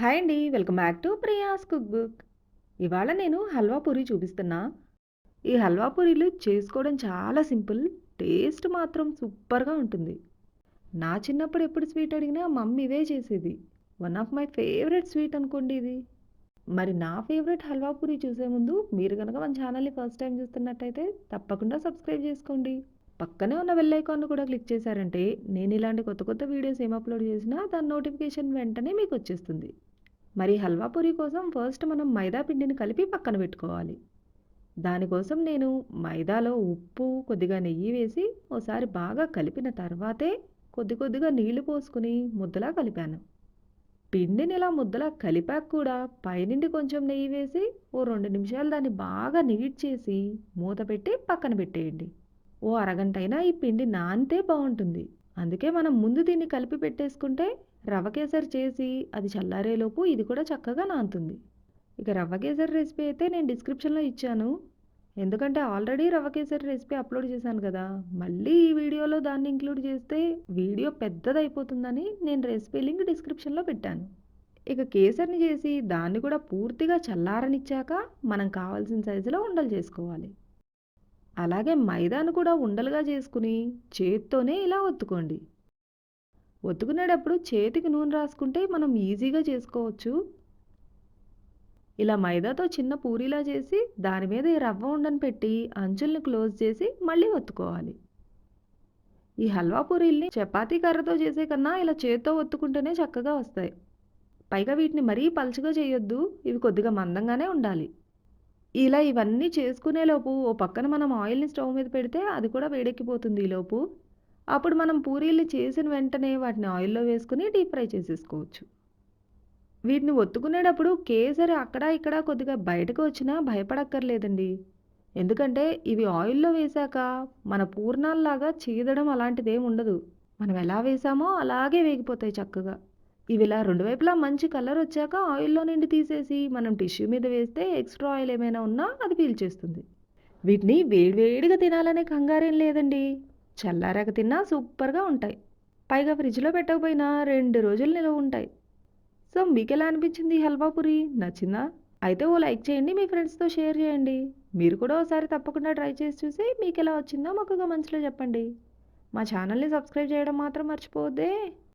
Hi అండి. Welcome back to Priya's cook book. ఇవాళ నేను హల్వా పూరి చూపిస్తున్నా. ఈ హల్వా పూరీలు చేసుకోవడం చాలా సింపుల్ టేస్ట్ మాత్రం సూపర్గా ఉంటుంది. నా చిన్నప్పుడు ఎప్పుడు స్వీట్ అడిగినా మమ్మీ ఇవే చేసేది. One of my favourite sweet అనుకోండి ఇది. మరి నా ఫేవరెట్ హల్వా పూరి చూసే ముందు మీరు కనుక మన ఛానల్ని ఫస్ట్ టైం చూస్తున్నట్టయితే తప్పకుండా సబ్స్క్రైబ్ చేసుకోండి. పక్కనే ఉన్న బెల్ ఐకాన్ కూడా క్లిక్ చేశారంటే నేను ఇలాంటి కొత్త కొత్త వీడియోస్ ఏం అప్లోడ్ చేసినా దాని నోటిఫికేషన్ వెంటనే మీకు వచ్చేస్తుంది. మరి హల్వా పూరి కోసం ఫస్ట్ మనం మైదా పిండిని కలిపి పక్కన పెట్టుకోవాలి. దానికోసం నేను మైదాలో ఉప్పు కొద్దిగా నెయ్యి వేసి ఓసారి బాగా కలిపిన తర్వాతే కొద్ది కొద్దిగా నీళ్ళు పోసుకుని ముద్దలా కలిపాను. పిండిని ఇలా ముద్దలా కలిపాక కూడా పైనుండి కొంచెం నెయ్యి వేసి ఓ రెండు నిమిషాలు దాన్ని బాగా నీట్ చేసి మూత పెట్టి పక్కన పెట్టేయండి. ఓ అరగంట అయినా ఈ పిండి నానితే బాగుంటుంది. అందుకే మనం ముందు దీన్ని కలిపి పెట్టేసుకుంటే రవ్వ కేసరి చేసి అది చల్లారేలోపు ఇది కూడా చక్కగా నానుతుంది ఇక రవ్వ కేసరి రెసిపీ అయితే నేను డిస్క్రిప్షన్లో ఇచ్చాను. ఎందుకంటే ఆల్రెడీ రవ్వ కేసరి రెసిపీ అప్లోడ్ చేశాను కదా మళ్ళీ ఈ వీడియోలో దాన్ని ఇంక్లూడ్ చేస్తే వీడియో పెద్దదైపోతుందని నేను రెసిపీ లింక్ డిస్క్రిప్షన్లో పెట్టాను. ఇక కేసరిని చేసి దాన్ని కూడా పూర్తిగా చల్లారనిచ్చాక మనం కావాల్సిన సైజులో ఉండలు చేసుకోవాలి. అలాగే మైదాను కూడా ఉండలుగా చేసుకుని చేత్తోనే ఇలా ఒత్తుకోండి. ఒత్తుకునేటప్పుడు చేతికి నూనె రాసుకుంటే మనం ఈజీగా చేసుకోవచ్చు. ఇలా మైదాతో చిన్న పూరిలా చేసి దాని మీద ఈ రవ్వ ఉండని పెట్టి అంచుల్ని క్లోజ్ చేసి మళ్ళీ ఒత్తుకోవాలి. ఈ హల్వా పూరీల్ని చపాతీ కర్రతో చేసే కన్నా ఇలా చేత్తో ఒత్తుకుంటేనే చక్కగా వస్తాయి. పైగా వీటిని మరీ పలుచగా చేయొద్దు ఇవి కొద్దిగా మందంగానే ఉండాలి. ఇలా ఇవన్నీ చేసుకునేలోపు ఓ పక్కన మనం ఆయిల్ని స్టవ్ మీద పెడితే అది కూడా వేడెక్కిపోతుంది ఈలోపు అప్పుడు మనం పూరీలు చేసిన వెంటనే వాటిని ఆయిల్లో వేసుకుని డీప్ ఫ్రై చేసేసుకోవచ్చు. వీటిని ఒత్తుకునేటప్పుడు కేసరి అక్కడ ఇక్కడ కొద్దిగా బయటకు వచ్చినా భయపడక్కర్లేదండి. ఎందుకంటే ఇవి ఆయిల్లో వేశాక మన పూర్ణాల్లాగా చీదడం అలాంటిదేం ఉండదు. మనం ఎలా వేసామో అలాగే వేగిపోతాయి చక్కగా. ఇవి ఇలా రెండు వైపులా మంచి కలర్ వచ్చాక ఆయిల్లో నుండి తీసేసి మనం టిష్యూ మీద వేస్తే ఎక్స్ట్రా ఆయిల్ ఏమైనా ఉన్నా అది పీల్చేస్తుంది వీటిని వేడివేడిగా తినాలనే కంగారేం లేదండి. చల్లారాక తిన్నా సూపర్గా ఉంటాయి. పైగా ఫ్రిడ్జ్లో పెట్టకపోయినా రెండు రోజులు నిలవ ఉంటాయి. సో మీకు ఎలా అనిపించింది హల్వా పూరి? నచ్చిందా? అయితే ఓ లైక్ చేయండి మీ ఫ్రెండ్స్తో షేర్ చేయండి. మీరు కూడా ఒకసారి తప్పకుండా ట్రై చేసి చూసి మీకు ఎలా వచ్చిందో మాకు మంచిలో చెప్పండి. మా ఛానల్ని సబ్స్క్రైబ్ చేయడం మాత్రం మర్చిపోద్దే